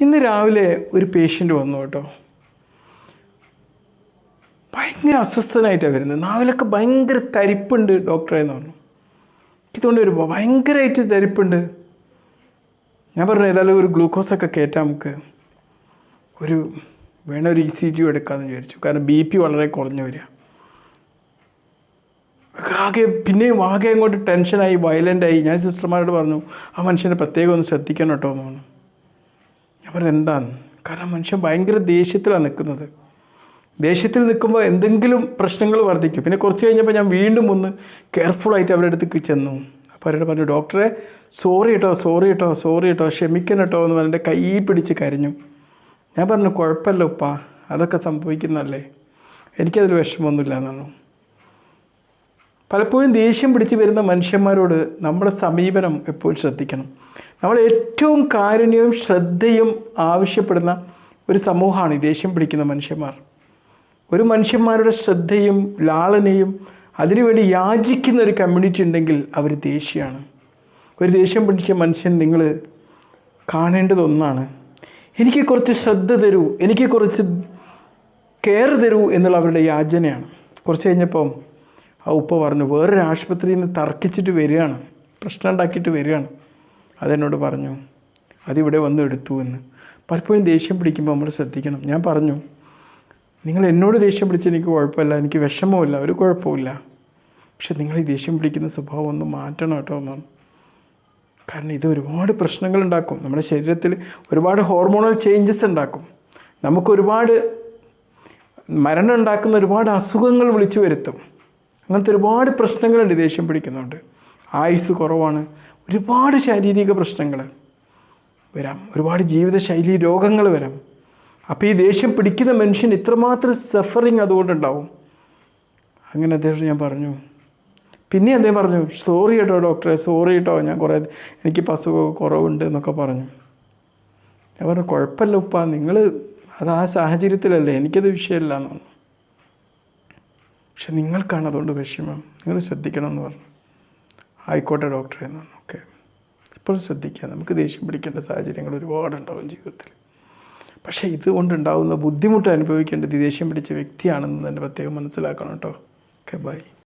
ഇന്ന് രാവിലെ ഒരു പേഷ്യന്റ് വന്നു കേട്ടോ. ഭയങ്കര അസ്വസ്ഥനായിട്ടാണ് വരുന്നത്. നാവിലൊക്കെ ഭയങ്കര തരിപ്പുണ്ട് ഡോക്ടറെ എന്ന് പറഞ്ഞു. ഇതുകൊണ്ട് വരുമ്പോൾ ഭയങ്കരമായിട്ട് തരിപ്പുണ്ട്. ഞാൻ പറഞ്ഞു ഏതായാലും ഒരു ഗ്ലൂക്കോസൊക്കെ കയറ്റാം നമുക്ക്. ഒരു വേണം ഒരു ഇ സി ജി എടുക്കാമെന്ന് വിചാരിച്ചു. കാരണം ബി പി വളരെ കുറഞ്ഞു വരിക. ആകെ പിന്നെയും ആകെ അങ്ങോട്ട് ടെൻഷനായി വയലന്റായി ഞാൻ സിസ്റ്റർമാരോട് പറഞ്ഞു ആ മനുഷ്യനെ പ്രത്യേകം ഒന്ന് ശ്രദ്ധിക്കണം കേട്ടോ എന്ന് പറഞ്ഞു. ഞാൻ പറഞ്ഞു എന്താണ് കാരണം മനുഷ്യൻ ഭയങ്കര ദേഷ്യത്തിലാണ് നിൽക്കുന്നത്. ദേഷ്യത്തിൽ നിൽക്കുമ്പോൾ എന്തെങ്കിലും പ്രശ്നങ്ങൾ വർദ്ധിക്കും. പിന്നെ കുറച്ച് കഴിഞ്ഞപ്പോൾ ഞാൻ വീണ്ടും ഒന്ന് കെയർഫുള്ളായിട്ട് അവരുടെ അടുത്തേക്ക് ചെന്നു. അപ്പോൾ അവരോട് പറഞ്ഞു ഡോക്ടറെ സോറി കേട്ടോ സോറി കേട്ടോ സോറി കേട്ടോ ക്ഷമിക്കണം കേട്ടോ എന്ന് പറഞ്ഞിട്ട് കൈ പിടിച്ച് കരഞ്ഞു. ഞാൻ പറഞ്ഞു കുഴപ്പമില്ല ഉപ്പ അതൊക്കെ സംഭവിക്കുന്നതല്ലേ? എനിക്കതിൽ വിഷമമൊന്നുമില്ല എന്നാണ് പലപ്പോഴും ദേഷ്യം പിടിച്ച് വരുന്ന മനുഷ്യന്മാരോട് നമ്മുടെ സമീപനം എപ്പോഴും ശ്രദ്ധിക്കണം. നമ്മൾ ഏറ്റവും കാരുണ്യവും ശ്രദ്ധയും ആവശ്യപ്പെടുന്ന ഒരു സമൂഹമാണ് ഈ ദേഷ്യം പിടിക്കുന്ന മനുഷ്യന്മാർ. ഒരു മനുഷ്യന്മാരുടെ ശ്രദ്ധയും ലാളനയും അതിനുവേണ്ടി യാചിക്കുന്ന ഒരു കമ്മ്യൂണിറ്റി ഉണ്ടെങ്കിൽ അവർ ദേഷ്യമാണ്. ഒരു ദേഷ്യം പിടിച്ച മനുഷ്യൻ നിങ്ങൾ കാണേണ്ടതൊന്നാണ്. എനിക്ക് കുറച്ച് ശ്രദ്ധ തരൂ എനിക്ക് കുറച്ച് കെയർ തരൂ എന്നുള്ള അവരുടെ യാചനയാണ്. കുറച്ച് കഴിഞ്ഞപ്പം ആ ഉപ്പ പറഞ്ഞു വേറൊരു ആശുപത്രിയിൽ നിന്ന് തർക്കിച്ചിട്ട് വരികയാണ് പ്രശ്നം ഉണ്ടാക്കിയിട്ട് വരികയാണ്. അതെന്നോട് പറഞ്ഞു അതിവിടെ വന്നു എടുത്തു എന്ന്. പലപ്പോഴും ദേഷ്യം പിടിക്കുമ്പോൾ നമ്മൾ ശ്രദ്ധിക്കണം. ഞാൻ പറഞ്ഞു നിങ്ങൾ എന്നോട് ദേഷ്യം പിടിച്ച് എനിക്ക് കുഴപ്പമില്ല എനിക്ക് വിഷമമില്ല ഒരു കുഴപ്പമില്ല പക്ഷെ നിങ്ങൾ ഈ ദേഷ്യം പിടിക്കുന്ന സ്വഭാവം ഒന്ന് മാറ്റണം കേട്ടോ എന്നാണ്. കാരണം ഇത് ഒരുപാട് പ്രശ്നങ്ങൾ ഉണ്ടാക്കും. നമ്മുടെ ശരീരത്തിൽ ഒരുപാട് ഹോർമോണൽ ചേഞ്ചസ് ഉണ്ടാക്കും. നമുക്ക് ഒരുപാട് മരണം ഉണ്ടാക്കുന്ന ഒരുപാട് അസുഖങ്ങൾ വിളിച്ചു വരുത്തും. അങ്ങനത്തെ ഒരുപാട് പ്രശ്നങ്ങളുണ്ട് ദേഷ്യം പിടിക്കുന്നുണ്ട്. ആയുസ് കുറവാണ്. ഒരുപാട് ശാരീരിക പ്രശ്നങ്ങൾ വരാം. ഒരുപാട് ജീവിതശൈലി രോഗങ്ങൾ വരാം. അപ്പോൾ ഈ ദേഷ്യം പിടിക്കുന്ന മനുഷ്യൻ ഇത്രമാത്രം സഫറിങ് അതുകൊണ്ടുണ്ടാവും. അങ്ങനെ അദ്ദേഹം ഞാൻ പറഞ്ഞു. പിന്നെ അദ്ദേഹം പറഞ്ഞു സോറി കേട്ടോ ഡോക്ടറെ സോറി കേട്ടോ ഞാൻ കുറേ എനിക്ക് അസുഖമൊക്കെ കുറവുണ്ട് എന്നൊക്കെ പറഞ്ഞു. ഞാൻ പറഞ്ഞു കുഴപ്പമില്ല ഉപ്പ. നിങ്ങൾ അത് ആ സാഹചര്യത്തിലല്ലേ? എനിക്കത് വിഷയമല്ല എന്ന് പക്ഷെ നിങ്ങൾക്കാണ് അതുകൊണ്ട് വിഷമം. നിങ്ങൾ ശ്രദ്ധിക്കണം എന്ന് പറഞ്ഞു. ആയിക്കോട്ടെ ഡോക്ടറെ എന്ന് പറഞ്ഞു. ഓക്കെ. ഇപ്പോഴും ശ്രദ്ധിക്കുക. നമുക്ക് ദേഷ്യം പിടിക്കേണ്ട സാഹചര്യങ്ങൾ ഒരുപാടുണ്ടാവും ജീവിതത്തിൽ. പക്ഷേ ഇതുകൊണ്ടുണ്ടാകുന്ന ബുദ്ധിമുട്ട് അനുഭവിക്കേണ്ടത് ദേഷ്യം പിടിച്ച വ്യക്തിയാണെന്ന് തന്നെ പ്രത്യേകം മനസ്സിലാക്കണം കേട്ടോ. Okay bye.